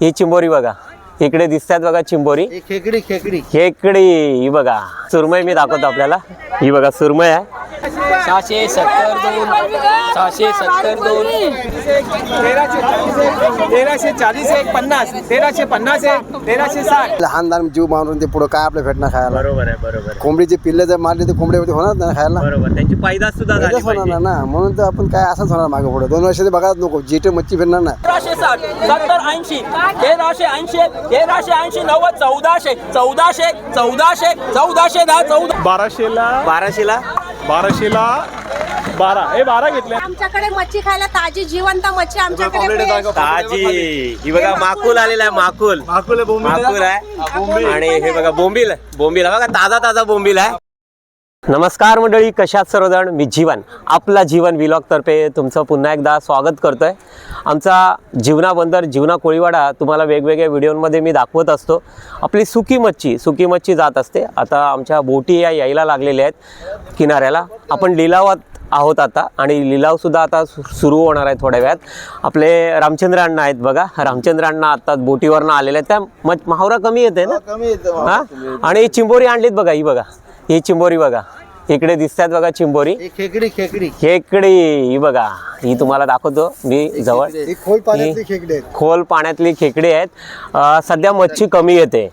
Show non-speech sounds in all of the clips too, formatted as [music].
ही चिंबोरी बघा. इकडे दिसतात बघा चिंबोरी. खेकडी खेकडी. खेकडी ही बघा. सुरमई मी दाखवतो आपल्याला. ही बघा सुरमई आहे. सहाशे सत्तर दोन. सहाशे सत्तर दोन. तेराशे चाळीस एक पन्नास. तेराशे पन्नास एक. तेराशे साठ. लहान लहान जीव मारून ते पुढं काय आपल्या भेटणार खायला? बरोबर आहे बरोबर कोंबडीचे पिल्ले जर मारले तर कोंबडी होणार ना खायला? बरोबर त्यांची पैदास सुद्धा झाली होणार पाहिजे. ना. म्हणून तर आपण काय असंच होणार मागे पुढे. दोन वर्ष बघाच नको जिथे मच्छी फिरणार ना तेराशे साठ सत्तर ऐंशी तेराशे ऐंशी तेराशे ऐंशी नव्वद चौदाशे चौदाशे चौदाशे चौदाशे दहा चौदा बाराशेला बाराशेला? बाराशेला बारा. हे बारा घेतले. आमच्याकडे मच्छी खायला ताजी जिवंत मच्छी आमच्याकडे. ताजी. ही बघा माकुल. आलेला आहे माकुल. माकुल आहे आणि हे बघा बोंबील. बोंबील आहे. बघा ताजा ताजा बोंबील आहे. नमस्कार मंडळी कशात सर्वजण? मी जीवन आपला जीवन विलॉग तर्फे तुमचं पुन्हा एकदा स्वागत करतोय. आमचा जीवना बंदर जीवना कोळीवाडा तुम्हाला वेगवेगळ्या व्हिडिओमध्ये मी दाखवत असतो. आपली सुकी मच्छी सुकी मच्छी जात असते. आता आमच्या बोटी या यायला लागलेल्या आहेत किनाऱ्याला. आपण लिलावात आहोत आता आणि लिलावसुद्धा आता सुरू होणार आहे थोड्या वेळात. आपले रामचंद्र अण्णा आहेत बघा. रामचंद्र अण्णा आता बोटीवरनं आलेले आहेत. त्या मच माहुरा कमी येते ना? कमी हा? आणि चिंबोरी आणलीत बघा ही बघा. ही चिंबोरी बघा. इकडे दिसतात बघा चिंबोरी. खेकडी खेकडी. खेकडी ही बघा ही तुम्हाला दाखवतो मी जवळ. खोल पाण्यातली खेकडी आहेत. खोल पाण्यातली खेकडी आहेत. सध्या मच्छी कमी येते.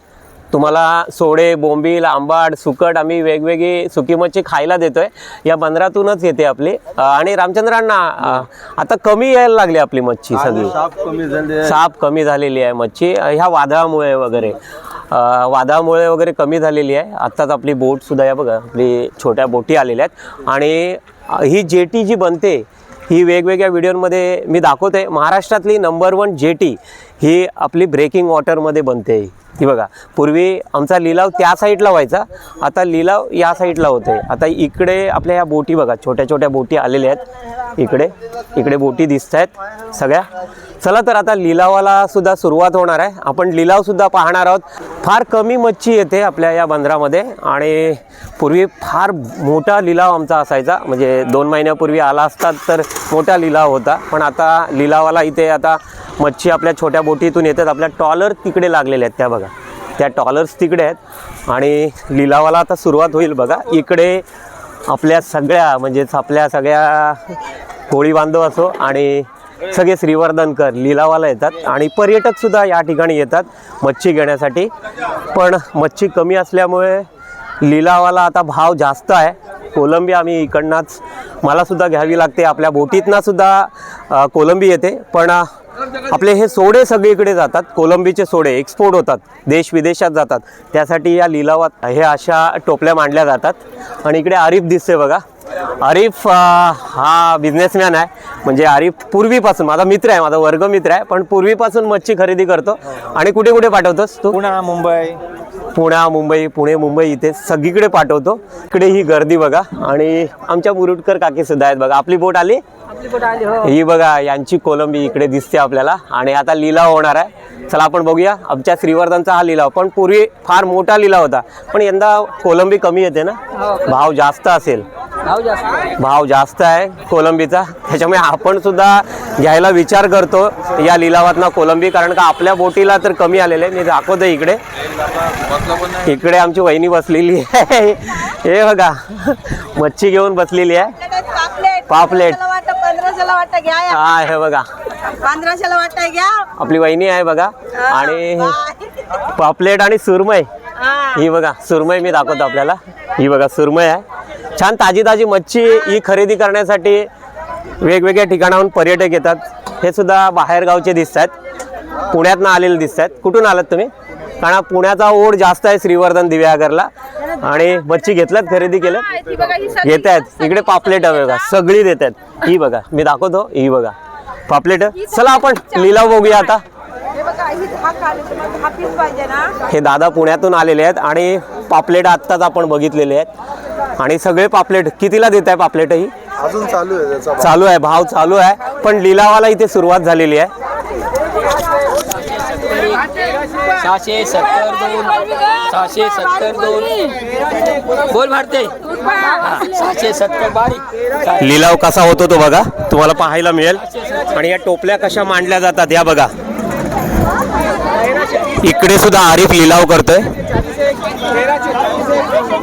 तुम्हाला सोडे बोंबील आंबाड सुकट आम्ही वेगवेगळी सुकी मच्छी खायला देतोय. या बंदरातूनच येते आपली. आणि रामचंद्रांना आता कमी यायला लागली आपली मच्छी सगळी. साप कमी झालेली आहे. मच्छी. ह्या वादळामुळे वगैरे. वादामुळे वगैरे कमी झालेली आहे. आत्ताच आपली बोटसुद्धा या बघा आपली छोट्या बोटी आलेल्या आहेत. आणि ही जेटी जी बनते ही वेगवेगळ्या व्हिडिओमध्ये मी दाखवते. महाराष्ट्रातली नंबर वन जेटी ही आपली ब्रेकिंग वॉटरमध्ये बनते. ही बघा पूर्वी आमचा लिलाव त्या साईडला व्हायचा. आता लिलाव या साईडला होते. आता इकडे आपल्या ह्या बोटी बघा छोट्या छोट्या बोटी आलेल्या आहेत. इकडे इकडे बोटी दिसत आहेत सगळ्या. चला तर आता लिलावाला सुद्धा सुरुवात होणार आहे. आपण लिलाव सुद्धा पाहणार आहोत. फार कमी मच्छी येते आपल्या या बंदरामध्ये आणि पूर्वी फार मोठा लिलाव आमचा असायचा. म्हणजे दोन महिन्यापूर्वी आला असतात तर मोठा लिलाव होता. पण आता लिलावाला इथे आता मच्छी आपल्या छोट्या बोटीतून येतात. आपल्या टॉलर तिकडे लागलेल्या आहेत त्या बघा. त्या टॉलर्स तिकडे आहेत. आणि लिलावाला आता सुरुवात होईल बघा. इकडे आपल्या सगळ्या म्हणजेच आपल्या सगळ्या कोळी बांधव असो आणि सगळे श्रीवर्धनकर लिलावाला येतात आणि पर्यटक सुद्धा या ठिकाणी येतात मच्छी घेण्यासाठी. पण मच्छी कमी असल्यामुळे लिलावाला आता भाव जास्त आहे. कोलंबी आम्ही इकडनंच मलासुद्धा घ्यावी लागते. आपल्या बोटीतनंसुद्धा कोलंबी येते. पण आपले हे सोडे सगळीकडे जातात. कोलंबीचे सोडे एक्सपोर्ट होतात. देश विदेशात जातात. त्यासाठी या लिलावात हे अशा टोपल्या मांडल्या जातात. आणि इकडे आरिफ दिसते बघा. आरिफ हा बिझनेसमॅन आहे. म्हणजे आरिफ पूर्वीपासून माझा मित्र आहे माझा वर्ग मित्र आहे पण पूर्वीपासून मच्छी खरेदी करतो आणि कुठे कुठे पाठवतोस तू? पुणा मुंबई. पुण्या मुंबई पुणे मुंबई इथे सगळीकडे पाठवतो. इकडे ही गर्दी बघा. आणि आमच्या मुरुटकर काकी सुद्धा आहेत बघा. आपली बोट आली. ही. बघा यांची कोलंबी इकडे दिसते आपल्याला. आणि आता लिलाव होणार आहे. चला आपण बघूया. आमच्या श्रीवर्धनचा हा लिलाव. पण पूर्वी फार मोठा लिलाव होता. पण यंदा कोलंबी कमी येते ना? भाव जास्त असेल. भाव जास्त. भाव जास्त आहे कोलंबीचा. त्याच्यामुळे आपण सुद्धा घ्यायला विचार करतो या लिलावात कोलंबी. कारण का आपल्या बोटीला तर कमी आलेले. मी दाखवतो इकडे. इकडे आमची वहिनी बसलेली आहे. हे बघा. मच्छी घेऊन बसलेली आहे. पापलेट. पापलेट. पंधराशेला वाटतं घ्या या. हा हे बघा. पंधराशेला वाटतं घ्या. आपली वहिनी आहे बघा. आणि. पापलेट आणि सुरमई. हा. ही बघा सुरमई मी दाखवतो आपल्याला. ही बघा सुरमई आहे. छान ताजी ताजी मच्छी ही खरेदी करण्यासाठी वेगवेगळ्या ठिकाणाहून पर्यटक येतात. हे सुद्धा बाहेरगावचे दिसत आहेत पुण्यातनं आलेले दिसत आहेत कुठून आलात तुम्ही? कारण पुण्याचा ओढ जास्त आहे श्रीवर्धन दिव्यागरला. आणि मच्छी घेतल्यात खरेदी केलं ही घेत आहेत इकडे पापलेट हवे बघा. सगळी देत आहेत ही बघा मी दाखवतो. ही बघा. पापलेट. चला आपण लिलाव बघूया आता. हे ही हे दादा पुण्यातून आलेले आहेत आणि पापलेट आत्ताच आपण बघितलेले आहेत. आणि सगळे पापलेट कितीला देत आहे पापलेट ही? अजून चालू आहे त्याचा चालू आहे भाव चालू आहे. पण लिलावाला इथे सुरुवात झालेली आहे. सहाशे सत्तर दोन. सहाशे सत्तर दोन. बोल भारते. सहाशे सत्तर बारीक लिलाव कसा होतो तो बघा. तुम्हाला पाहायला मिळेल. आणि या टोपल्या कशा मांडल्या जातात या बघा. इकडे सुद्धा आरिफ लिलाव करतोय.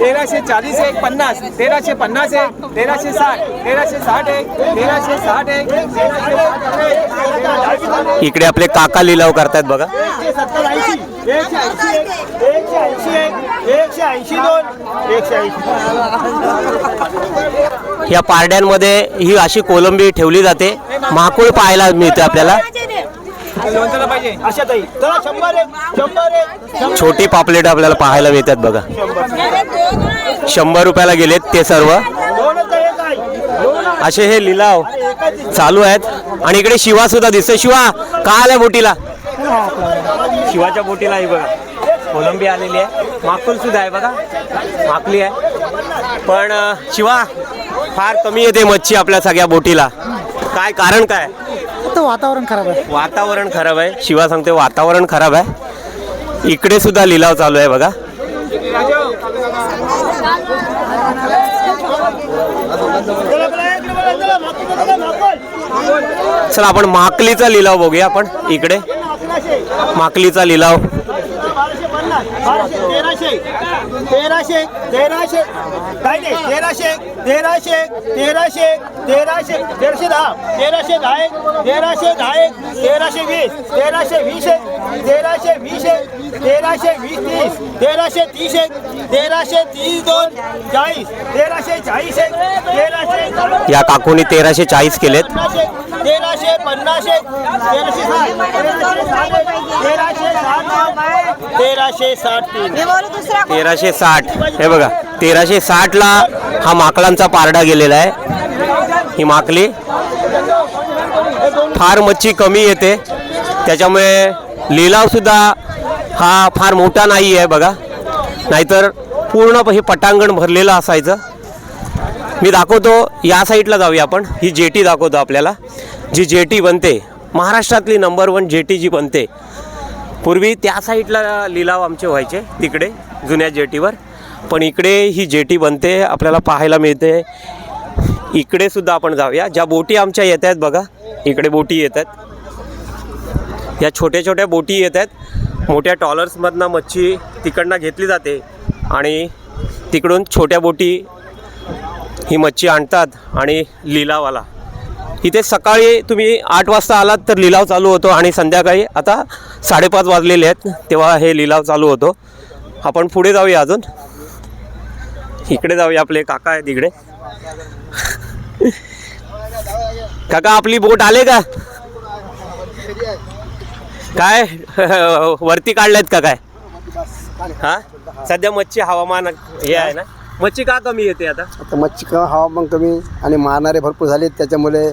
तेराशे चाळीस एक पन्नास. तेराशे पन्नास एक तेराशे साठ. तेराशे साठ एक तेराशे साठ एक तेराशे साठ एक. इकडे आपले काका लिलाव करतायत बघा. एकशे सत्तर ऐंशी एकशे ऐंशी एक एकशे ऐंशी एक एकशे ऐंशी दोन एकशे ऐंशी. या पारड्यांमध्ये ही अशी कोलंबी ठेवली जाते. माकुळ पाहायला मिळते आपल्याला. छोटी पापलेट आपल्याला पाहायला मिळतात बघा. शंभर रुपयाला गेलेत ते सर्व. असे हे लिलाव चालू आहेत. आणि इकडे शिवा सुद्धा दिसतोय. शिवा का आलाय बोटीला? शिवाच्या बोटीला आहे बघा. कोलंबी आलेली आहे. माकुल सुद्धा आहे बघा. माकली आहे. पण शिवा फार कमी येते मच्छी आपल्या सगळ्या बोटीला. काय कारण काय? तो वातावरण खराब आहे. वातावरण खराब आहे. शिवा सांगते वातावरण खराब आहे. इकडे सुद्धा लिलाव चालू आहे बघा. चला आपण माकलीचा लिलाव बघूया आपण. इकडे. माकलीचा लिलाव. तेराशे तेराशे तेराशे काय नाही तेराशे तेराशे तेराशे तेराशे तेराशे दहा तेराशे दहा एक तेराशे दहा एक तेराशे वीस तेराशे वीस एक तेराशे वीस एक तेराशे वीस तीस तेराशे तीस एक तेराशे तीस दोन चाळीस तेराशे चाळीस एक तेराशे या काकूनी तेराशे चाळीस केलेत. पन्नाशे तेराशे पन्नाशे तेराशे साठ. तेराशे साठ तेराशे साठ तीन. तेराशे साठ. हे बघा तेराशे साठला हा माकडांचा पारडा गेलेला आहे. ही माकली फार मच्छी कमी येते. त्याच्यामुळे लिलाव सुद्धा हा फार मोठा नाही आहे बघा. नाहीतर पूर्ण हे पटांगण भरलेलं असायचं. मी दाखवतो या साईडला जाऊया आपण. ही जेटी दाखवतो आपल्याला. जी जेटी बनते महाराष्ट्रातली नंबर वन जेटी जी बनते. पूर्वी त्या साईडला लिलाव आमचे व्हायचे तिकडे जुन्या जेटीवर. पण इकडे ही जेटी बनते आपल्याला पाहायला मिळते. इकडे सुद्धा आपण जाऊया. ज्या बोटी आमच्या येत आहेत बघा इकडे बोटी येत आहेत. या छोट्या छोट्या बोटी येत आहेत. मोठ्या टॉलर्समधनं मच्छी तिकडनं घेतली जाते. आणि तिकडून छोट्या बोटी ही मच्छी आणतात आणि लिलावाला. इथे सकाळी तुम्ही आठ वाजता आलात तर लिलाव चालू होतो आणि संध्याकाळी आता साडेपाच वाजलेले आहेत तेव्हा हे लिलाव चालू होतो. आपण पुढे जाऊया अजून. इकडे जाऊया आपले काका आहेत इकडे. काका आपली बोट आले का? काय? [laughs] वरती काढल्यात का काय? हा? सध्या मच्छी हवामान हे आहे ना? मच्छी का कमी येते आता? आता मच्छी का हवामान कमी आणि मारणारे भरपूर झाले त्याच्यामुळे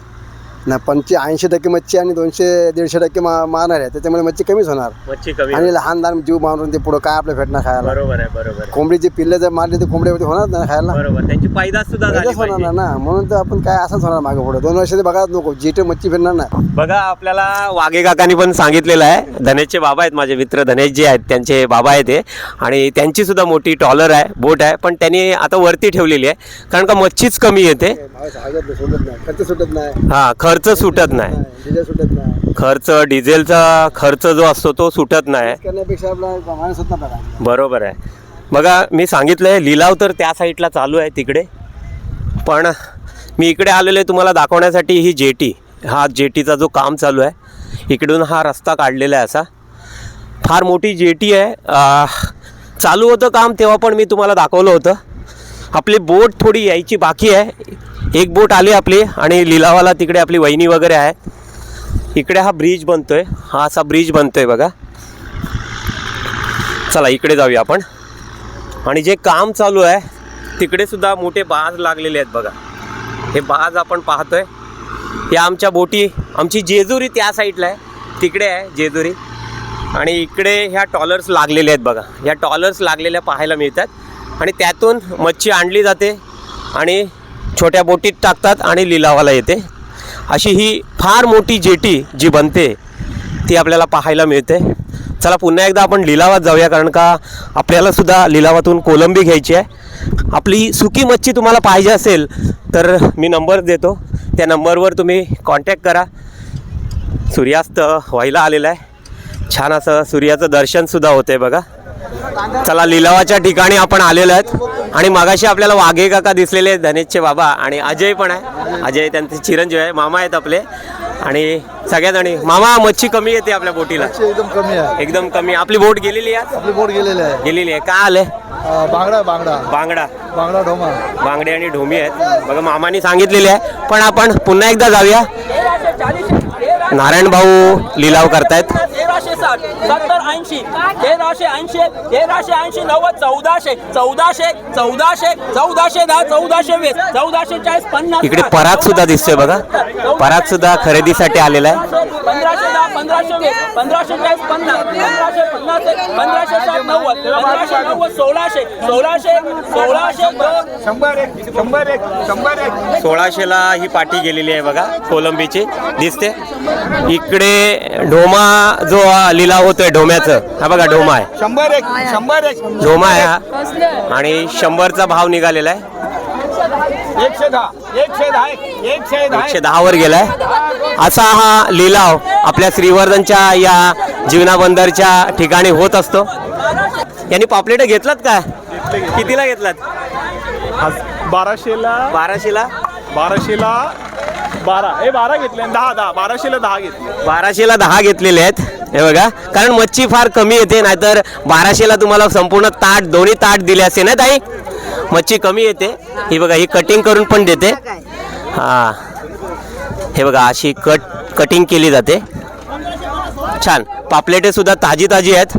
ना पंचे ऐंशी टक्के मच्छी आणि दोनशे दीडशे टक्के मा मारणार आहे त्याच्यामुळे मच्छी कमीच होणार. मच्छी कमी आणि लहान लहान जीव मारून ते पुढं काय आपलं भेटणार खायला? बरोबर आहे बरोबर आहे. कोंबडीची पिल्ले जर मारली तर कोंबडीवरती होणार ना खायला? बरोबर. त्यांची पायदास सुद्धा झाली त्याच्याच होणार पाहिजे. ना म्हणून तर आपण काय असंच होणार मागे पुढे. दोन वर्ष बघा नको. जिथे मच्छी फिरणार ना. बघा आपल्याला वाघे काकांनी पण सांगितलेलं आहे. धनेशचे बाबा आहेत माझे मित्र. धनेश जे आहेत त्यांचे बाबा आहेत ते आणि त्यांची सुद्धा मोठी टॉलर आहे बोट आहे. पण त्यांनी आता वरती ठेवलेली आहे. कारण का मच्छीच कमी येते. सुटत नाही. खर्च सुटत नाही. हा खर्च सुटत नाही. डिझेल सुटत नाही. खर्च डिझेलचा खर्च जो असतो तो सुटत नाही. करण्यापेक्षा आपला माणूस होत ना बघा. बरोबर आहे. बघा मी सांगितलं आहे लिलाव तर त्या साईडला चालू आहे तिकडे. पण मी इकडे आलेलो आहे तुम्हाला दाखवण्यासाठी ही जेटी. हा जेटीचा जो काम चालू आहे इकडून हा रस्ता काढलेला आहे असा. फार मोठी जेटी आहे. आ, चालू होतं काम तेव्हा पण मी तुम्हाला दाखवलं होतं. आपली बोट थोडी यायची बाकी आहे. एक बोट आली आपली आणि लिलावाला तिकडे आपली वहिनी वगैरे आहे. इकडे हा ब्रिज बनतोय. हा असा ब्रिज बनतोय बघा. चला इकडे जाऊया आपण. आणि जे काम चालू आहे तिकडे सुद्धा मोठे बाज लागलेले आहेत बघा. हे बाज आपण पाहतोय. या आमच्या बोटी आमची जेजुरी त्या साईडला आहे. तिकडे आहे जेजुरी. आणि इकडे ह्या टॉलर्स लागलेले आहेत बघा. ह्या टॉलर्स लागलेल्या पाहायला मिळतात. आणि त्यातून मच्छी आणली जाते. आणि छोट्या बोटीत टाकतात आणि लिलावाला येते. अशी ही फार मोठी जेटी जी बनते ती आपल्याला पाहायला मिळते. चला पुन्हा एकदा आपण लिलावात जाऊया कारण का आपल्याला सुद्धा लिलावातून कोलंबी घ्यायची आहे. आपली सुकी मच्छी तुम्हाला पाहिजे असेल तर मी नंबर देतो. त्या नंबरवर तुम्ही कॉन्टॅक्ट करा. सूर्यास्त व्हायला आलेला आहे. छान असं सूर्याचं दर्शनसुद्धा होतं आहे बघा. चला लिलावाच्या ठिकाणी आपण आलेलो आहेत. आणि मागाशी आपल्याला वाघे काका दिसलेले आहेत धनेशचे बाबा आणि अजय पण आहे. अजय त्यांचे चिरंजीव आहे मामा आहेत आपले. आणि सगळ्याजणी मामा मच्छी कमी येते आपल्या बोटीला. एकदम कमी आहे. एकदम कमी. आपली बोट गेलेली आहे आपली बोट गेलेले आहे. गेलेली आहे. का आले? बांगडा बांगडा. बांगडा. बांगडा ढोमा. बांगडे आणि ढोमी आहेत. बघा मामानी सांगितलेले आहे. पण आपण पुन्हा एकदा जाऊया. नारायण भाऊ लिलाव करतायत. तेराशे साठ सत्तर ऐंशी. तेराशे ऐंशी तेराशे ऐंशी नव्वद चौदाशे. चौदाशे चौदाशे चौदाशे दहा चौदाशे वीस. चौदाशे चाळीस पन्नास इकडे पराग सुद्धा दिसतोय बघा. पराग सुद्धा खरेदीसाठी आलेला आहे. पंधराशे दहा पंधराशे वीस पंधराशे चाळीस पन्नास पंधराशे पन्नास एक, पंधराशे साठ नव्वद पंधराशे नव्वद सोळाशे सोळाशे सोळाशे दोन शंभर एक शंभर एक शंभर एक. सोळाशेला ही पाठी गेलेली आहे बघा कोलंबीची. दिसते? इकडे ढोमा जो लिलाव होतोय ढोम्याचं हा बघा ढोमा आहे. शंभर एक शंभर एक. ढोमा आहे हा. आणि शंभरचा भाव निघालेला आहे. एकशे दहा. एकशे दहा एक एकशे दहा एकशे दहावर गेलाय. असा हा लिलाव आपल्या श्रीवर्धनच्या या जीवना बंदरच्या ठिकाणी होत असतो. यांनी पापलेट घेतलात काय कितीला घेतलात? बाराशेला बाराशेला? बाराशेला बारा. हे बारा घेतले दहा दहा. बाराशेला दहा घेतले. बाराशेला दहा घेतलेले आहेत. हे बघा. कारण मच्छी फार कमी येते नाहीतर बाराशेला तुम्हाला संपूर्ण ताट दोन्ही ताट दिले असते ना ताई? मच्छी कमी येते. ही बघा ही कटिंग करून पण देते. हा. हे बघा अशी कट कटिंग केली जाते. छान. पापलेटे सुद्धा ताजी ताजी आहेत.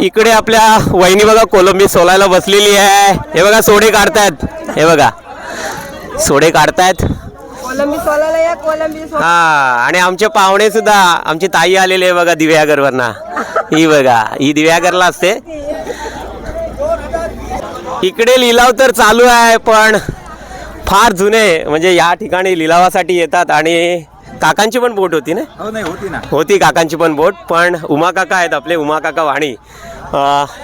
इकडे आपल्या वहिनी बघा कोलंबी सोलायला बसलेली आहे. हे बघा सोडे काढतायत. हे बघा. सोडे काढतायत. हा आणि आमचे पाहुणे सुद्धा आमची ताई आलेली आहे बघा दिव्यागरवरना. ही बघा ही दिव्यागरला असते. इकडे लिलाव तर चालू आहे पण फार जुने म्हणजे या ठिकाणी लिलावासाठी येतात आणि काकांची पण बोट होती ना? हो नाही होती ना. होती काकांची पण बोट पण उमा काका आहेत आपले उमा काका वाणी.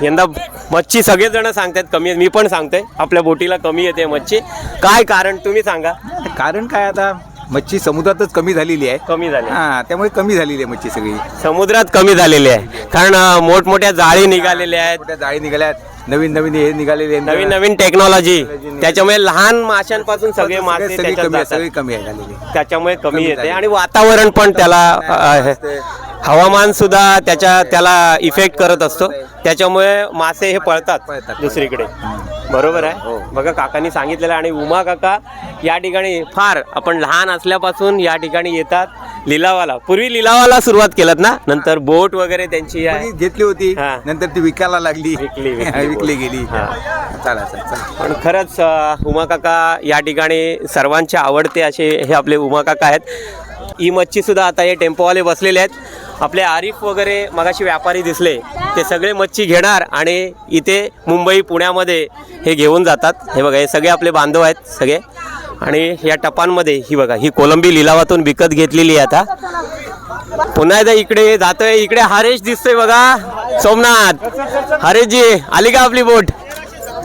यंदा मच्छी सगळेजण सांगतात कमी मी पण सांगते आपल्या बोटीला कमी येते मच्छी. काय कारण तुम्ही सांगा? कारण काय आता मच्छी समुद्रातच कमी झालेली आहे. कमी झाली. हा त्यामुळे कमी झालेली आहे मच्छी सगळी. समुद्रात कमी झालेली आहे. कारण मोठमोठ्या जाळी निघालेल्या आहेत. मोठ्या जाळी निघाल्यात नवीन नवीन हे निघालेले. नवीन नवीन टेक्नॉलॉजी त्याच्यामुळे लहान माशांपासून सगळे मासे सगळे त्याच्यात कमी आहे जातात. सगळी कमी आहे झालेली त्याच्यामुळे कमी कमी येते झाली. आणि वातावरण पण त्याला अं, सुद्धा त्याच्या त्याला इफेक्ट करत असतो. त्याच्यामुळे मासे हे पळतात. दुसरीकडे. बरोबर आहे? बघा काकांनी सांगितलेलं. आणि उमा काका या ठिकाणी फार आपण लहान असल्यापासून या ठिकाणी येतात. लिलावाला. पूर्वी लिलावाला सुरुवात केलं ना? नंतर बोट वगैरे त्यांची घेतली होती. हा. नंतर ती विकायला लागली. विकली, [laughs] विकली. गेली. हा. चला चला चला. पण खरंच उमा काका या ठिकाणी सर्वांचे आवडते असे हे आपले उमा काका आहेत. ही मच्छी सुद्धा आता हे टेम्पोवाले बसलेले आहेत. आपले आरिफ वगैरे मगाशी व्यापारी दिसले. ते सगळे मच्छी घेणार आणि इथे मुंबई पुण्यामध्ये हे घेऊन जातात. हे बघा हे सगळे आपले बांधव आहेत सगळे. आणि या टपांमध्ये ही बघा ही कोलंबी लिलावातून विकत घेतलेली आहे आता. पुन्हा एकदा इकडे जातोय. इकडे हरेश दिसतोय बघा. सोमनाथ. हरेशजी आली का आपली बोट?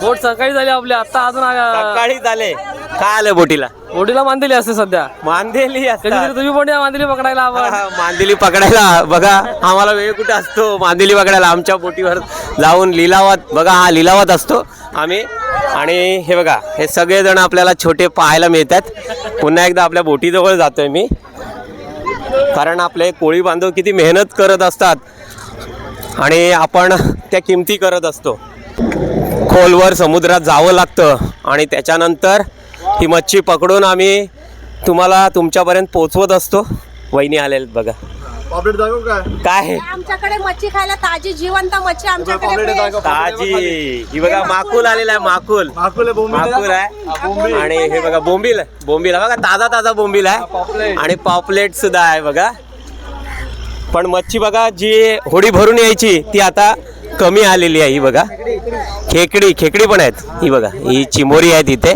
बोट सकाळी झाली आपली आता अजून आ- सकाळी झाले. काय आलं बोटीला? बोटीला मांदिली असते सध्या. मांदेली असतात. कधीतरी तुम्ही पण या मांदिली पकडायला हा, आपण. हा, मांदेली पकडायला. बघा आम्हाला वेळ कुठे असतो? मांदेली पकडायला आमच्या बोटीवर जाऊन लिलावात बघा हा लिलावात असतो आम्ही. आणि हे बघा हे सगळेजण आपल्याला छोटे पाहायला मिळतात. पुन्हा एकदा आपल्या बोटीजवळ जातोय मी. कारण आपले कोळी बांधव किती मेहनत करत असतात. आणि आपण त्या किमती करत असतो. खोलवर समुद्रात जावं लागतं आणि त्याच्यानंतर ही मच्छी पकडून आम्ही तुम्हाला तुमच्यापर्यंत पोचवत असतो. वहिनी आलेल्या बघा. पापलेट दाखवू काय? काय? आमच्याकडे मच्छी खायला ताजी जिवंत मच्छी आमच्याकडे. ताजी. ही बघा माकुल आलेला आहे माकुल. माकुल आहे आणि हे बघा बोंबील बोंबील आहे. बघा ताजा ताजा बोंबील आहे. आणि पॉपलेट सुद्धा आहे बघा. पण मच्छी बघा जी होडी भरून यायची ती आता कमी आलेली आहे ही बघा. खेकडी खेकडी पण आहेत. ही बघा ही चिमोरी आहे तिथे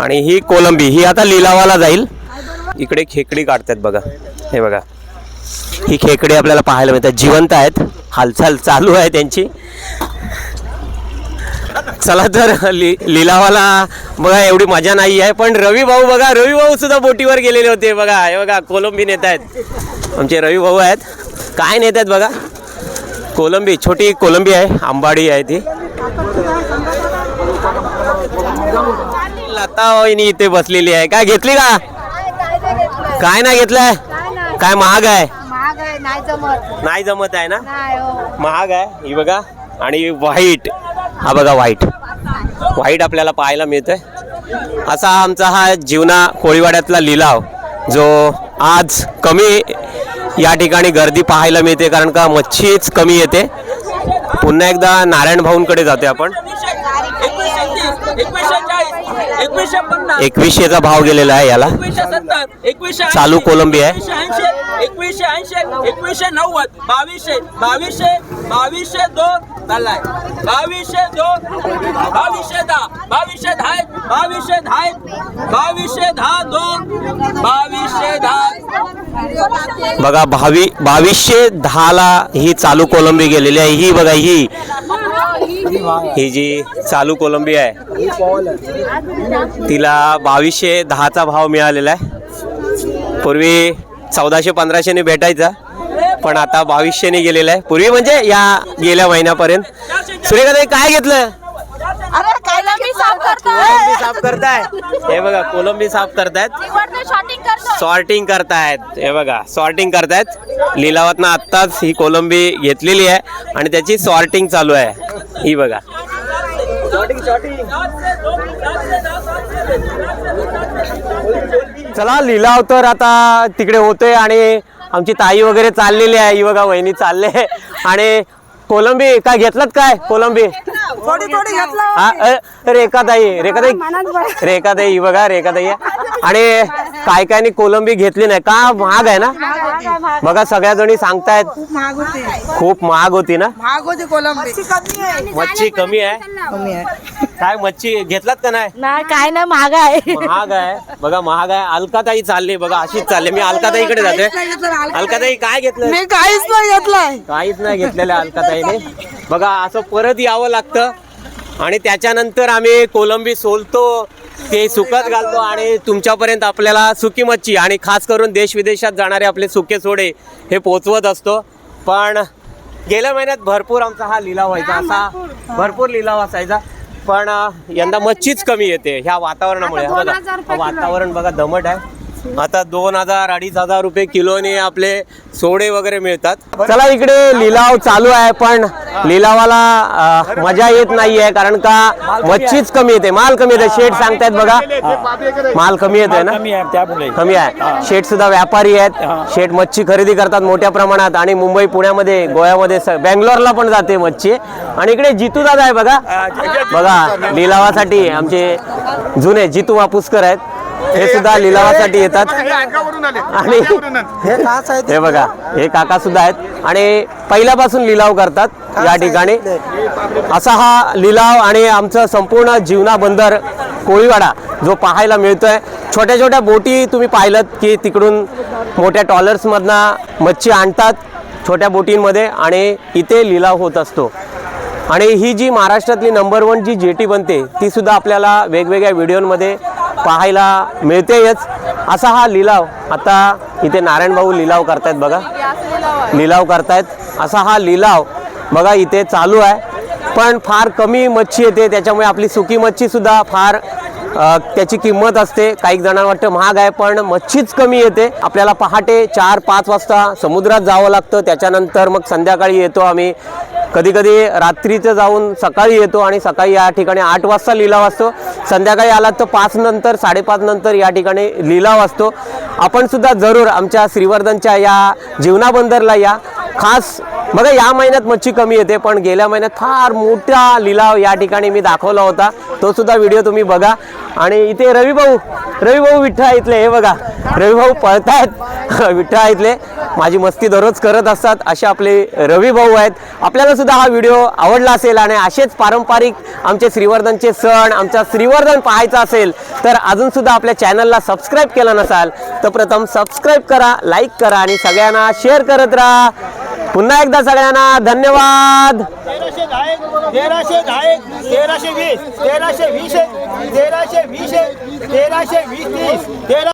आणि ही कोलंबी ही आता लिलावाला जाईल. इकडे खेकडी काढतात बघा. हे बघा. ही खेकडी आपल्याला पाहायला मिळतात. जिवंत आहेत. हालचाल चालू आहे त्यांची. चला तर लि लिलावाला बघा एवढी मजा नाही आहे पण रवी भाऊ बघा रवी भाऊ सुद्धा बोटीवर गेलेले होते बघा. हे बघा कोलंबी नेत आहेत. आमचे रवी भाऊ आहेत. काय नेत आहेत बघा? कोलंबी छोटी कोलंबी आहे आंबाडी आहे ती. लता वहिनी इथे बसलेली आहे. काय घेतली का? काय नाही घेतलंय? काय महाग आहे? नाही जमत आहे ना? महाग आहे. ही बघा. आणि व्हाईट. हा बघा व्हाईट. व्हाईट आपल्याला पाहायला मिळतंय. असा आमचा हा जीवना कोळीवाड्यातला लिलाव जो आज कमी या ठिकाणी गर्दी पाहायला मिळते कारण का मच्छीच कमी येते. पुन्हा एकदा नारायण भाऊंकडे जाते आपण. एकवीसशे एकवीसशेचा भाव गेलेला आहे याला. एकवीसशे चालू कोलंबी आहे. एकवीसशे ऐंशी एकवीसशे नव्वद बावीसशे बावीसशे बावीसशे दोन चाललाय. बावीसशे दोन बावीसशे दहा बावीसशे दहा एक, बावीसशे दहा एक, बावीसशे दहा दोन बावीसशे दहा. बघा भावी बावीसशे दहाला ही चालू कोलंबी गेलेली आहे. ही बघा ही. ही जी चालू कोलंबी आहे. तिला बावीसशे दहाचा भाव मिळालेला आहे. पूर्वी चौदाशे पंधराशेने भेटायचा. पण आता बावीसशेने गेलेला आहे. पूर्वी म्हणजे या गेल्या महिन्यापर्यंत. सुरेखाताई काय घेतलं? कोलंबी साफ करताय. हे बघा कोलंबी साफ करतायत. सॉर्टिंग करतायत. हे बघा सॉर्टिंग करतायत. लिलावातनं आत्ताच ही कोलंबी घेतलेली आहे आणि त्याची सॉर्टिंग चालू आहे. ही बघा. चला लिलाव तर आता तिकडे होतोय आणि आमची ताई वगैरे चाललेली आहे युवका बघा वहिनी चालले. आणि कोलंबी काय घेतलात काय? कोलंबी? थोडी थोडी घेतला अ, रेखाताई रेखाताई. रेखाताई बघा रेखाताई. आहे. आणि काय काय कोलंबी घेतली नाही. का महाग आहे ना? बघा सगळ्या जणी सांगतायत. महाग होती खूप महाग होती ना? महाग होती कोलंबी. कमी आहे. मच्छी कमी आहे? कमी आहे. काय मच्छी घेतलात का नाही? नाही काय नाही महाग आहे. महाग आहे. बघा महाग आहे. अलकाताई चालली. बघा अशीच चालली. मी अलकाताईकडे जाते. अलकाताई काय घेतलं? मी काहीच नाही घेतलाय काहीच नाही घेतलेलं अलकाताईने बघा असं परत यावं लागतं. आणि त्याच्यानंतर आम्ही कोलंबी सोलतो ते सुकत घालतो आणि तुमच्यापर्यंत आपल्याला सुकी मच्छी आणि खास करून देश विदेशात जाणारे आपले सुके सोडे हे पोचवत असतो. पण गेल्या महिन्यात भरपूर आमचा हा लिलाव व्हायचा असा भरपूर लिलाव असायचा. पण यंदा मच्छीच कमी येते ह्या वातावरणामुळे. हा बघा वातावरण बघा दमट आहे. आता दोन हजार अडीच हजार रुपये किलोने आपले सोडे वगैरे मिळतात. चला इकडे लिलाव चालू आहे पण लिलावाला मजा येत नाहीये कारण का मच्छीच कमी येते. माल कमी येते. शेठ सांगतायत बघा. माल कमी येतोय ना? कमी आहे शेठ सुद्धा व्यापारी आहेत. शेठ मच्छी खरेदी करतात मोठ्या प्रमाणात. आणि मुंबई पुण्यामध्ये गोव्यामध्ये बँगलोरला पण जाते मच्छी. आणि इकडे जितू दादा आहे बघा. बघा लिलावासाठी आमचे जुने जितू वापुसकर आहेत. हे सुद्धा लिलावासाठी येतात. आणि हे बघा हे काका सुद्धा आहेत. आणि पहिल्यापासून लिलाव करतात या ठिकाणी. असा हा लिलाव आणि आमचं संपूर्ण जीवना बंदर कोळीवाडा जो पाहायला मिळतोय. छोट्या छोट्या बोटी तुम्ही पाहिलं की तिकडून मोठ्या टॉलर्समधनं मच्छी आणतात छोट्या बोटींमध्ये आणि इथे लिलाव होत असतो. आणि ही जी महाराष्ट्रातली नंबर वन जी जेटी बनते ती सुद्धा आपल्याला वेगवेगळ्या व्हिडिओमध्ये पाहायला मिळतेच असा हा लिलाव आता इथे नारायण भाऊ लिलाव करतायत बघा. लिलाव करतायत. असा हा लिलाव बघा इथे चालू आहे. पण फार कमी मच्छी येते. त्याच्यामुळे आपली सुकी मच्छीसुद्धा फार त्याची किंमत असते. काही जणांना वाटतं महाग आहे पण मच्छीच कमी येते. आपल्याला पहाटे चार पाच वाजता समुद्रात जावं लागतं. त्याच्यानंतर मग संध्याकाळी येतो आम्ही. कधी कधी रात्रीचं जाऊन सकाळी येतो आणि सकाळी या ठिकाणी आठ वाजता लिलाव असतो. संध्याकाळी आलात तर पाच नंतर साडेपाच नंतर या ठिकाणी लिलाव असतो. आपण सुद्धा जरूर आमच्या श्रीवर्धनच्या या जीवना बंदरला या. खास बघा या महिन्यात मच्छी कमी येते पण गेल्या महिन्यात फार मोठा लिलाव या ठिकाणी मी दाखवला होता. तो सुद्धा व्हिडिओ तुम्ही बघा. आणि इथे रवी भाऊ रवी भाऊ विठ्ठा इथले हे बघा. रवी भाऊ पळतायत. [laughs] विठ्ठा इथले. माझी मस्ती दररोज करत असतात. असे आपले रवी भाऊ आहेत. आपल्याला सुद्धा हा व्हिडिओ आवडला असेल आणि असेच पारंपरिक आमचे श्रीवर्धनचे सण आमचा श्रीवर्धन पाहायचा असेल तर अजून सुद्धा आपल्या चॅनलला सबस्क्राईब केलं नसाल तर प्रथम सबस्क्राईब करा लाईक करा आणि सगळ्यांना शेअर करत राहा. पुन्हा एकदा सगळ्यांना धन्यवाद. तेराशे दहा एक तेराशे दहा एक तेराशे वीस तेराशे वीस तेराशे वीस तेराशे वीस तीस तेरा